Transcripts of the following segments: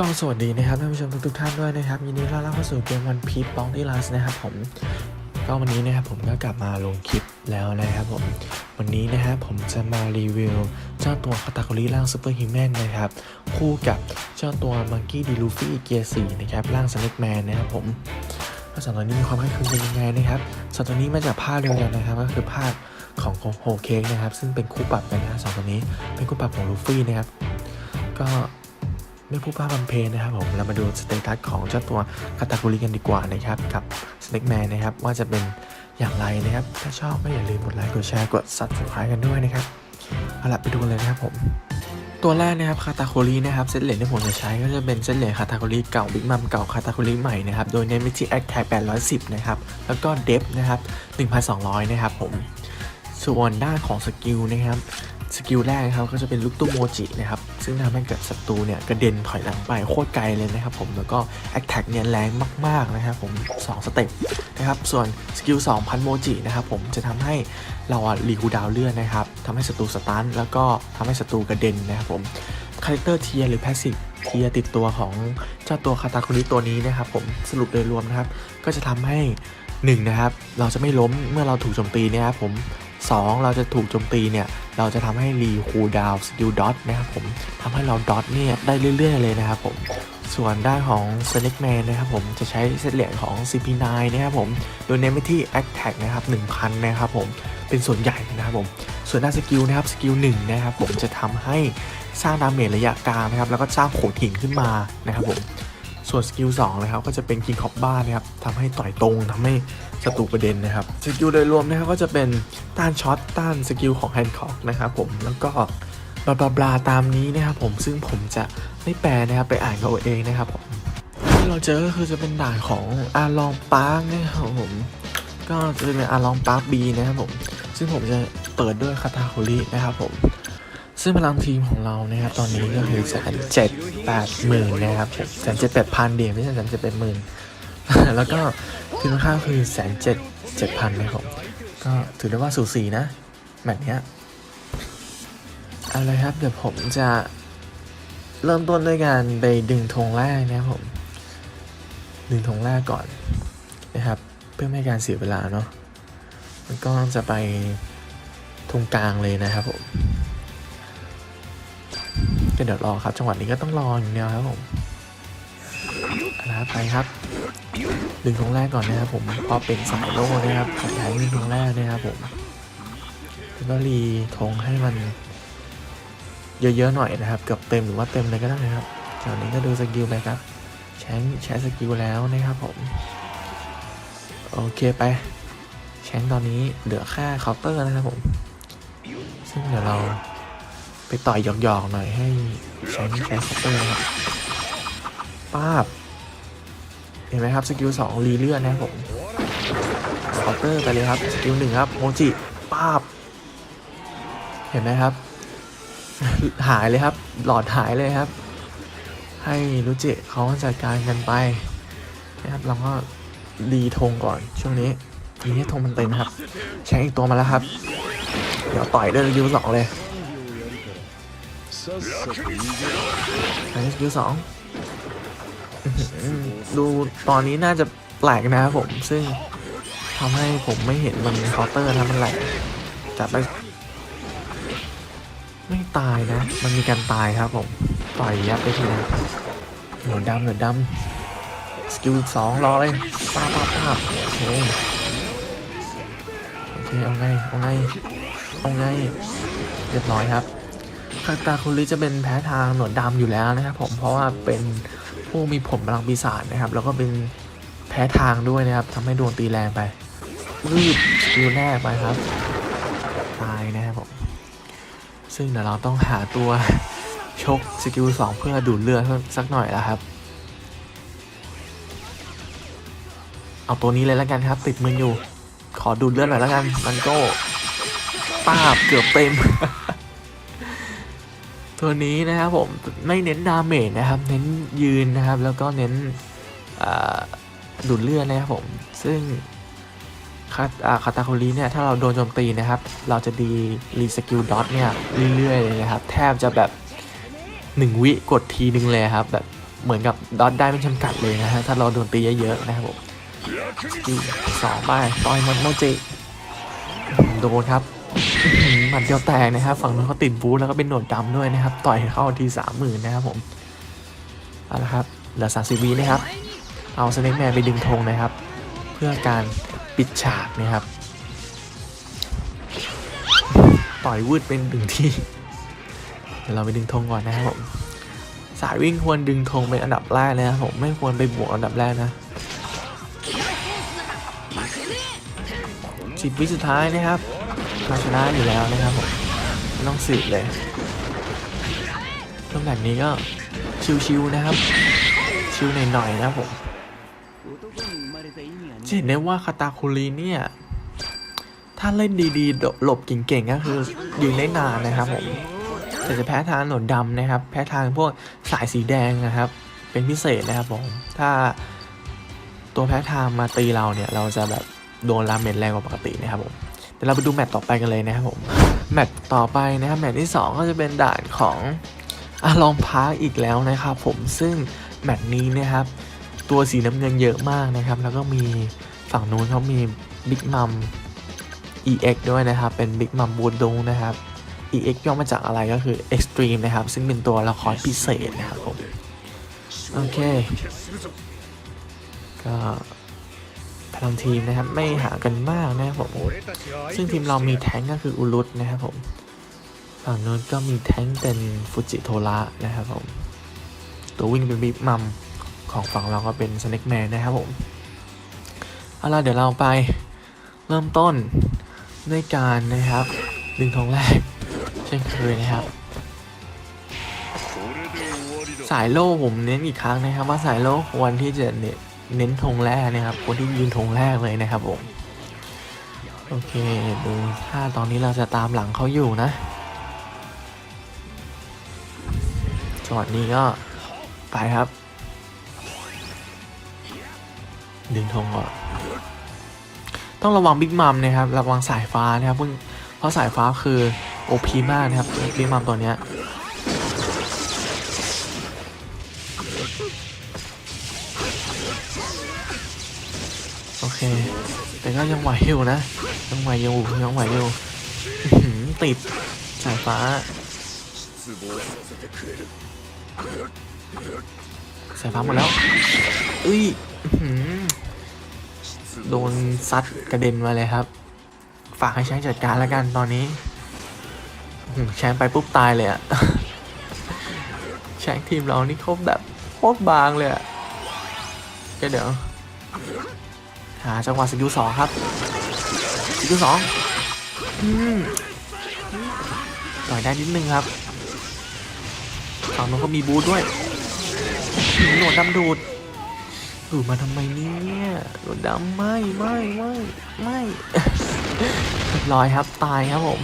ก็สวัสดีนะครับท่านผู้ชมทุกๆท่านด้วยนะครับยินดีต้อนรับเข้าสู่เกมวันพี e บ o องที่ลาสนะครับผมก็วันนี้นะครับผมก็กลับมาลงคลิปแล้วนะครับผมวันนี้นะครับผมจะมารีวิวเจ้าตัวคาตาคุริร่างซูเปอร์ฮิวแมนนะครับคู่กับเจ้าตัวมังกี้ดีลูฟี่เกียร์สี่นะครับร่างสเน็กแมนนะครับผมแล้วสองตัวนี้มีความคล้ายคลึงกันยังไงนะครับสองตัวนี้มาจากภาคเดียวกันนะครับก็คือภาคของโฮเค้กนะครับซึ่งเป็นคู่ปรับกันนะสองตัวนี้เป็นคู่ปรับของลูฟี่นะครับก็ ไม่พูดพร่ำทำเพลงนะครับผมเรามาดูสเตตัสของเจ้าตัวคาตาคุริกันดีกว่านะครับกับ Snake Man นะครับว่าจะเป็นอย่างไรนะครับ ถ้าชอบก็อย่าลืมกดไลค์กดแชร์กด subscribe กันด้วยนะครับเอาล่ะไปดูกันเลยนะครับผมตัวแรกนะครับคาตาคุรินะครับเซตเหรียญที่ผมจะใช้ก็จะเป็นเซตเหรียญคาตาคุริเก่าบิ๊กมัมเก่าคาตาคุริใหม่นะครับโดยเน้นไปที่แอคแท็ก810 นะครับแล้วก็เดฟนะครับ 1,200 นะครับผมส่วนด้านของสกิลนะครับ สกิลแรกนะครับก็จะเป็นลูกตุ้มโมจินะครับ ซึ่งทำให้เกิดศัตรูเนี่ยกระเด็นถอยหลังไปโคตรไกลเลยนะครับผมแล้วก็แอคแท็กเนี่ยแรงมากๆนะครับผม 2 สเต็ปนะครับส่วนสกิล2พันโมจินะครับผมจะทำให้เราอะรีคูดาวเลื่อดนะครับทำให้ศัตรูสตันแล้วก็ทำให้ศัตรูกระเด็นนะครับผมคาแรคเตอร์เทียหรือแพสซีฟเทียติดตัวของเจ้าตัวคาตาคุริตัวนี้นะครับผมสรุปโดยรวมนะครับ ก็จะทำให้หนึ่งนะครับเราจะไม่ล้มเมื่อเราถูกโจมตีนะครับผม2เราจะถูกโจมตีเนี่ย เราจะทำให้รีคูลดาวสกิลดอทนะครับผมทำให้เราดอทเนี่ยได้เรื่อย ๆ เลยนะครับผมส่วนด้านของ Snake Man นะครับผมจะใช้เซตเหรียญของ CP9 นะครับผม โดยเน้นไปที่ Attack นะครับ1,000 นะครับผม เป็นส่วนใหญ่นะครับผม ส่วนด้านสกิลนะครับ สกิล1นะครับผมจะทำให้สร้างดาเมจระยะกลางนะครับ แล้วก็สร้างโขดหินขึ้นมานะครับผม ส่วนสกิล2นะครับ ก็จะเป็น King of Bar นะครับทำให้ต่อยตรงทำให้ ศัตรูกระเด็นนะครับสกิลโดยรวมนะครับก็จะเป็นต้านช็อตต้านสกิลของ Hancock นะครับผมแล้วก็บลาบลาบลาตามนี้นะครับผมซึ่งผมจะไม่แปลนะครับไปอ่านกับเอาเองนะครับผมที่เราเจอก็คือจะเป็นด่านของอาลองปาร์กนะครับผมก็จะเป็นอาลองปาร์กบีนะครับผมซึ่งผมจะเปิดด้วยคาตาคุรินะครับผมซึ่งพลังทีมของเรานะครับตอนนี้ก็คือแสนเจ็ดแปดหมื่นนะครับแสนเจ็ดแปดพันเดียไม่ใช่แสนเจ็ดแปดหมื่น แล้วก็ทีมข้าคือแสนเจ็ดเจ็ดพันนะครับก็ถือได้ว่าสูสีนะ แมตช์เนี้ยเอาเลยครับ เดี๋ยวผมจะเริ่มต้นด้วยการไปดึงธงแรกนะครับผม ดึงธงแรกก่อนนะครับ เพื่อไม่ให้การเสียเวลาเนาะมันก็จะไปธงกลางเลยนะครับผมก็เดี๋ยวรอครับ จังหวะนี้ก็ต้องรออย่างเดียวครับผมนะครับไปครับ ดึงธงแรกก่อนนะครับผมพอเป็นสายโล่นะครับขอใช้ดึงธงแรกนะครับผมแล้วก็รีธงให้มัน เยอะๆหน่อยนะครับเกือบเต็มหรือว่าเต็มเลยก็ได้นะครับจากนี้ก็ดูสกิลไปครับใช้ใช้สกิลแล้วนะครับผมโอเคไปแชงตอนนี้เหลือแค่เคาน์เตอร์นะครับผม ซึ่งเดี๋ยวเราไปต่อยหยอกๆหน่อยให้ใช้ใช้คัตเตอร์นะครับป้าบ เห็นไหมครับสกิลสองรีเลื่อนนะครับผมเคาน์เตอร์ไปเลยครับสกิลหนึ่งครับโมจิป้าบ เห็นไหมครับ หายเลยครับ หลอดหายเลยครับ ให้รุจิเขาจัดการกันไปนะครับเราก็รีธงก่อนช่วงนี้ทีนี้ธงมันเต็มนะครับ ใช้อีกตัวมาแล้วครับ เดี๋ยวต่อยด้วยสกิลสองเลยใช้สกิลสองอื้อหือ ดูตอนนี้น่าจะแปลกนะครับผม ซึ่งทำให้ผมไม่เห็นมันเคาน์เตอร์นะมันแหลกจับไปไม่ตายนะ มันมีการตายครับผม ต่อยยับไปทีนะเหนือดำเหนือดำสกิลสองรอเลยป้าป้าป้าโอเคโอเคเอาไงเอาไงเอาไงเรียบร้อยครับคาตาคุริจะเป็นแพ้ทางหนวดดำอยู่แล้วนะครับผมเพราะว่าเป็น ผู้มีผมพลังปีศาจนะครับ แล้วก็เป็นแพ้ทางด้วยนะครับทำให้ดวงตีแรงไปรีบสกิลแรกไปครับ ตายนะครับผม ซึ่งเดี๋ยวเราต้องหาตัวชกสกิลสองเพื่อดูดเลือดสักหน่อยแล้วครับ เอาตัวนี้เลยแล้วกันครับ ติดมืออยู่ ขอดูดเลือดหน่อยแล้วกัน มันก้ป้าบเกือบเต็ม ตัวนี้นะครับผมไม่เน้นดาเมจนะครับ เน้นยืนนะครับ แล้วก็เน้นดูดเลือดนะครับผม ซึ่งคาอ่าคาตาโคลีเนี่ย ถ้าเราโดนโจมตีนะครับ เราจะดีรีสกิลดอทเนี่ย เรื่อยๆเลยนะครับ แทบจะแบบหนึ่งวิกดทีนึงเลยครับ แบบเหมือนกับดอทได้ไม่จำกัดเลยนะฮะ ถ้าเราโดนตีเยอะๆนะครับผมสกิลสองไปต่อยมันโมจิโดนครับ มัดเดียวแตกนะครับ ฝั่งนู้นเขาติดบูทแล้วก็เป็นหนวดดำด้วยนะครับ ต่อยเข้าทีสามหมื่นนะครับผมเอาละครับเหลือสามสิบวินะครับ เอาสเน็กแมนไปดึงธงนะครับ เพื่อการปิดฉากนะครับ ต่อยวืดเป็นถึงที่ เดี๋ยวเราไปดึงธงก่อนนะครับผมสายวิ่งควรดึงธงเป็นอันดับแรกนะครับผมไม่ควรไปบวกอันดับแรกนะสิบวิสุดท้ายนะครับ เราชนะอยู่แล้วนะครับผมไม่ต้องสืบเลยช่วงแบบนี้ก็ชิวๆนะครับ ชิวหน่อยๆนะครับผมจะเห็นได้ว่าคาตาคุรีเนี่ย ถ้าเล่นดีๆ หลบเก่งๆ ก็คือยืนได้นานนะครับผมแต่จะแพ้ทางหนวดดำนะครับ แพ้ทางพวกสายสีแดงนะครับ เป็นพิเศษนะครับผมถ้าตัวแพ้ทางมาตีเราเนี่ย เราจะแบบโดนลาเมนแรงกว่าปกตินะครับผม เดี๋ยวเราไปดูแมตต์ต่อไปกันเลยนะครับผม แมตต์ต่อไปนะครับแมตต์ที่ 2 ก็จะเป็นด่านของอาลองพาร์คอีกแล้วนะครับผมซึ่งแมตต์นี้นะครับ ตัวสีน้ำเงินเยอะมากนะครับ แล้วก็มีฝั่งนู้นเขามีบิ๊กมัม EX ด้วยนะครับ เป็น Big Mom บูดดงนะครับ EX ย่อมาจากอะไรก็คือ Extreme นะครับ ซึ่งเป็นตัวละครพิเศษนะครับผม โอเค ก็ พลังทีมนะครับไม่ห่างกันมากนะครับผมซึ่งทีมเรามีแท้งก็คืออุลุตนะครับผมฝั่งนู้นก็มีแท้งเป็นฟูจิโทระนะครับผมตัววิ่งเป็นบิ๊กมัมของฝั่งเราก็เป็นสเน็กแมนนะครับผมเอาล่ะเดี๋ยวเราไปเริ่มต้นด้วยการนะครับ ดึงธงแรก เช่นเคยนะครับ สายโล่ผมเน้นอีกครั้งนะครับ ว่าสายโล่ควรที่จะเน้น เน้นธงแรกนะครับควรที่ยืนธงแรกเลยนะครับผม โอเค ดูถ้าตอนนี้เราจะตามหลังเขาอยู่นะจังหวะนี้ก็ไปครับ ดึงธงก่อนต้องระวังบิ๊กมัมนะครับ ระวังสายฟ้านะครับเพิ่งเพราะสายฟ้าคือโอพีมากนะครับบิ๊กมัมตัวเนี้ย เค แต่ก็ยังไหวอยู่นะ ยังไหวอยู่ยังไหวอยู่ติดสายฟ้าสายฟ้าหมดแล้วอุ้ยโดนซัดกระเด็นมาเลยครับ ฝากให้แชงจัดการแล้วกันตอนนี้แชงไปปุ๊บตายเลยอะแชงทีมเรานี่เขาแบบโคตรบางเลยอะก็เดี๋ยว หาจังหวะสกิลสองครับสกิลสองอืมต่อยได้นิดนึงครับฝั่งนู้นก็มีบูทด้วยหนวดดำดูดอยู่มาทำไมเนี่ยหนวดดำไม่ไม่ไม่ไม่เรียบร้อยครับตายครับผม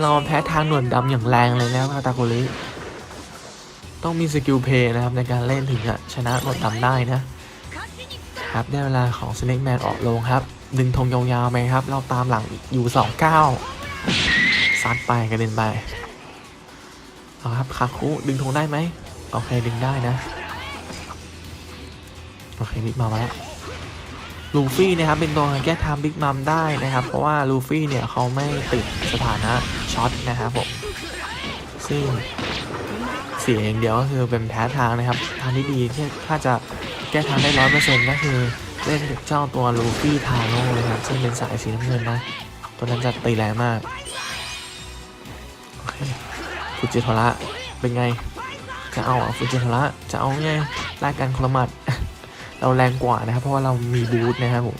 เราแพ้ทางหนวดดำอย่างแรงเลยนะครับคาตาโกริต้องมีสกิลเพย์นะครับในการเล่นถึงจะชนะหนวดดำได้นะ ครับ ได้เวลาของ Snake Man ออกลงครับ ดึงธงยาวๆไปครับ เราตามหลังอยู่สองเก้าซัดไปกระเด็นไป เอาครับคาคุดึงธงได้ไหมโอเคดึงได้นะ โอเคบิ๊กมัมมาแล้วลูฟี่นะครับเป็นตัวแก้ทางบิ๊กมัมได้นะครับ เพราะว่าลูฟี่เนี่ยเขาไม่ติดสถานะช็อตนะครับผมซึ่งเสียอย่างเดียวก็คือเป็นแพ้ทางนะครับ ทางที่ดีที่ถ้าจะ แก้ทางได้ร้อยเปอร์เซ็นต์ก็คือเล่นเจ้าตัวลูฟี่ทาโร่เลยครับซึ่งเป็นสายสีน้ำเงินนะ ตัวนั้นจะตีแรงมากโอเคฟูจิโทระเป็นไง จะเอาฟูจิโทระจะเอาไงไล่กันคนละหมัด เราแรงกว่านะครับ เพราะว่าเรามีบูทนะครับผม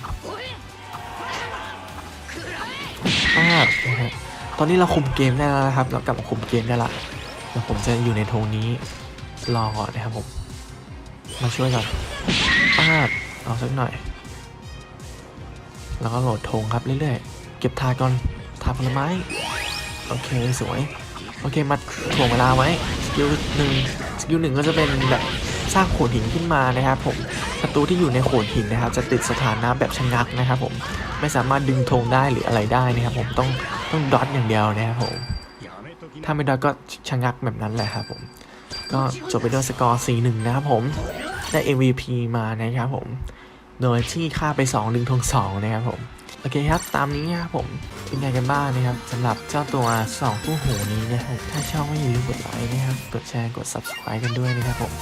มากนะฮะตอนนี้เราคุมเกมได้แล้วนะครับ เรากลับมาคุมเกมได้ละเดี๋ยวผมจะอยู่ในโทงนี้รอก่อนนะครับผม มาช่วยก่อนป้าบเอาสักหน่อย แล้วก็โหลดธงครับเรื่อยๆ เก็บทาก่อนทาผลไม้ โอเคสวย โอเคมาถ่วงเวลาไว้สกิลหนึ่งสกิลหนึ่งก็จะเป็นแบบสร้างโขดหินขึ้นมานะครับผมศัตรูที่อยู่ในโขดหินนะครับ จะติดสถานะแบบชะงักนะครับผมไม่สามารถดึงธงได้หรืออะไรได้นะครับผมต้องต้องดอทอย่างเดียวนะครับผมถ้าไม่ดอทก็ชะงักแบบนั้นแหละครับผมก็จบไปด้วยสกอร์4-1 นะครับผม ได้ MVP มานะครับผม โดยที่ฆ่าไป 2 ดึงทง2นะครับผม โอเคครับ ตามนี้นะครับผมเป็นไงกันบ้างนะครับสำหรับเจ้าตัว2คู่หูนี้นะครับถ้าชอบก็อย่าลืมกดไลค์นะครับ กดแชร์ กด subscribe กันด้วยนะครับผม